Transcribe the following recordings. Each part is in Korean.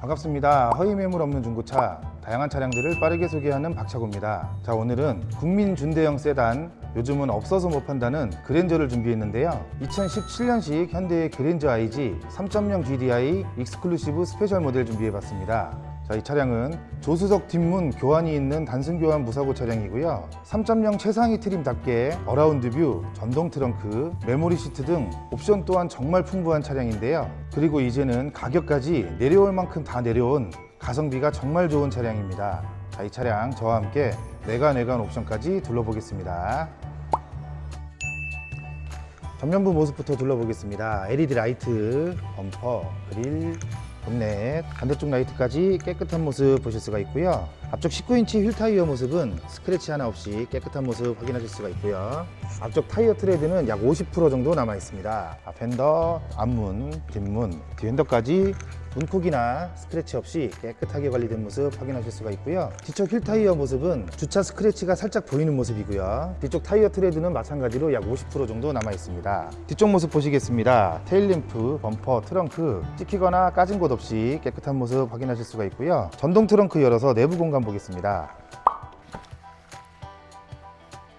반갑습니다. 허위 매물 없는 중고차, 다양한 차량들을 빠르게 소개하는 박차고입니다. 자, 오늘은 국민 준대형 세단, 요즘은 없어서 못 판다는 그랜저를 준비했는데요. 2017년식 현대의 그랜저 IG 3.0 GDI 익스클루시브 스페셜 모델 준비해봤습니다. 자, 이 차량은 조수석 뒷문 교환이 있는 단순 교환 무사고 차량이고요. 3.0 최상위 트림답게 어라운드 뷰, 전동 트렁크, 메모리 시트 등 옵션 또한 정말 풍부한 차량인데요. 그리고 이제는 가격까지 내려올 만큼 다 내려온 가성비가 정말 좋은 차량입니다. 자, 이 차량 저와 함께 내관 외관 옵션까지 둘러보겠습니다. 전면부 모습부터 둘러보겠습니다. LED 라이트, 범퍼, 그릴, 본넷, 반대쪽 라이트까지 깨끗한 모습 보실 수가 있고요. 앞쪽 19인치 휠 타이어 모습은 스크래치 하나 없이 깨끗한 모습 확인하실 수가 있고요. 앞쪽 타이어 트레드는 약 50% 정도 남아 있습니다. 앞 핸더, 앞문, 뒷문, 뒤핸더까지 문콕이나 스크래치 없이 깨끗하게 관리된 모습 확인하실 수가 있고요. 뒤쪽 휠 타이어 모습은 주차 스크래치가 살짝 보이는 모습이고요. 뒤쪽 타이어 트레드는 마찬가지로 약 50% 정도 남아 있습니다. 뒤쪽 모습 보시겠습니다. 테일램프, 범퍼, 트렁크 찍히거나 까진 곳 없이 깨끗한 모습 확인하실 수가 있고요. 전동 트렁크 열어서 내부 공간 보겠습니다.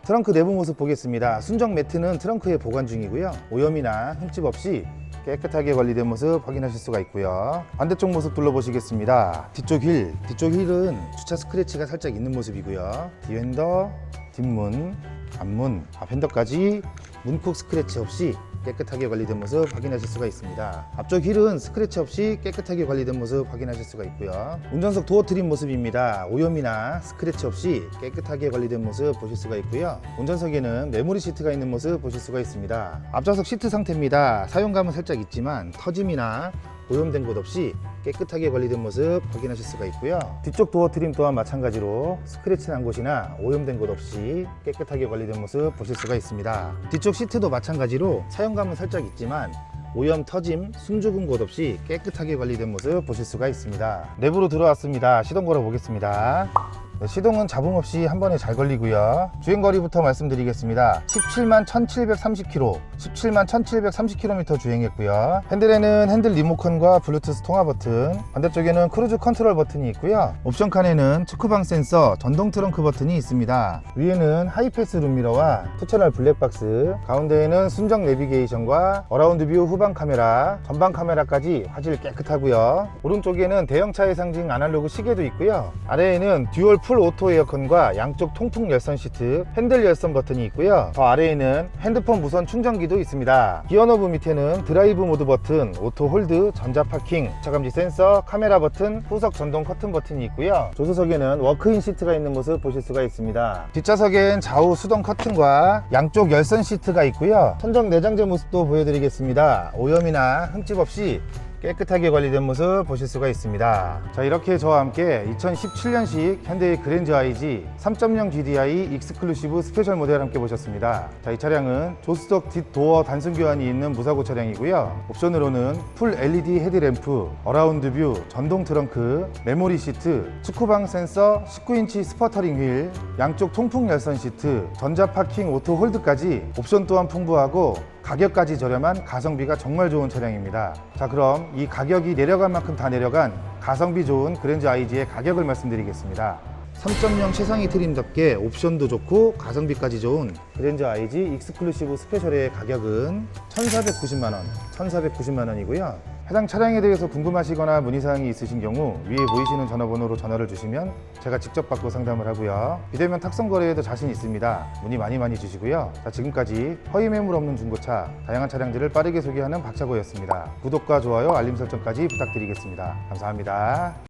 트렁크 내부 모습 보겠습니다. 순정 매트는 트렁크에 보관 중이고요. 오염이나 흠집 없이 깨끗하게 관리된 모습 확인하실 수가 있고요. 반대쪽 모습 둘러보시겠습니다. 뒤쪽 휠, 뒤쪽 휠은 주차 스크래치가 살짝 있는 모습이고요. 뒤핸더, 뒷문, 앞문, 앞 핸더까지 문콕 스크래치 없이 깨끗하게 관리된 모습 확인하실 수가 있습니다. 앞쪽 휠은 스크래치 없이 깨끗하게 관리된 모습 확인하실 수가 있고요. 운전석 도어 트림 모습입니다. 오염이나 스크래치 없이 깨끗하게 관리된 모습 보실 수가 있고요. 운전석에는 메모리 시트가 있는 모습 보실 수가 있습니다. 앞좌석 시트 상태입니다. 사용감은 살짝 있지만 터짐이나 오염된 곳 없이 깨끗하게 관리된 모습 확인하실 수가 있고요. 뒤쪽 도어 트림 또한 마찬가지로 스크래치 난 곳이나 오염된 곳 없이 깨끗하게 관리된 모습 보실 수가 있습니다. 뒤쪽 시트도 마찬가지로 사용감은 살짝 있지만 오염, 터짐, 숨 죽은 곳 없이 깨끗하게 관리된 모습 보실 수가 있습니다. 내부로 들어왔습니다. 시동 걸어 보겠습니다. 네, 시동은 잡음 없이 한 번에 잘 걸리고요. 주행거리부터 말씀드리겠습니다. 17만 1730km, 17만 1730km 주행했고요. 핸들에는 핸들 리모컨과 블루투스 통화 버튼, 반대쪽에는 크루즈 컨트롤 버튼이 있고요. 옵션 칸에는 측후방 센서, 전동 트렁크 버튼이 있습니다. 위에는 하이패스 룸미러와 투채널 블랙박스, 가운데에는 순정 내비게이션과 어라운드 뷰 후방 카메라, 전방 카메라까지 화질 깨끗하고요. 오른쪽에는 대형차의 상징 아날로그 시계도 있고요. 아래에는 듀얼 풀 오토 에어컨과 양쪽 통풍 열선 시트, 핸들 열선 버튼이 있고요. 더 아래에는 핸드폰 무선 충전기도 있습니다. 기어 노브 밑에는 드라이브 모드 버튼, 오토 홀드, 전자 파킹, 차감지 센서, 카메라 버튼, 후석 전동 커튼 버튼이 있고요. 조수석에는 워크인 시트가 있는 모습 보실 수가 있습니다. 뒷좌석엔 좌우 수동 커튼과 양쪽 열선 시트가 있고요. 천정 내장재 모습도 보여드리겠습니다. 오염이나 흠집 없이 깨끗하게 관리된 모습 보실 수가 있습니다. 자, 이렇게 저와 함께 2017년식 현대의 그랜저 IG 3.0 GDI 익스클루시브 스페셜 모델 함께 보셨습니다. 자, 이 차량은 조수석 뒷도어 단순 교환이 있는 무사고 차량이고요. 옵션으로는 풀 LED 헤드램프, 어라운드 뷰, 전동 트렁크, 메모리 시트, 축구방 센서, 19인치 스퍼터링 휠, 양쪽 통풍 열선 시트, 전자 파킹 오토 홀드까지 옵션 또한 풍부하고 가격까지 저렴한 가성비가 정말 좋은 차량입니다. 자, 그럼 이 가격이 내려간 만큼 다 내려간 가성비 좋은 그랜저 IG의 가격을 말씀드리겠습니다. 3.0 최상위 트림답게 옵션도 좋고 가성비까지 좋은 그랜저 IG 익스클루시브 스페셜의 가격은 1,490만 원, 1,490만 원이고요. 해당 차량에 대해서 궁금하시거나 문의사항이 있으신 경우 위에 보이시는 전화번호로 전화를 주시면 제가 직접 받고 상담을 하고요. 비대면 탁송 거래에도 자신 있습니다. 문의 많이 많이 주시고요. 자, 지금까지 허위 매물 없는 중고차, 다양한 차량들을 빠르게 소개하는 박차고였습니다. 구독과 좋아요, 알림 설정까지 부탁드리겠습니다. 감사합니다.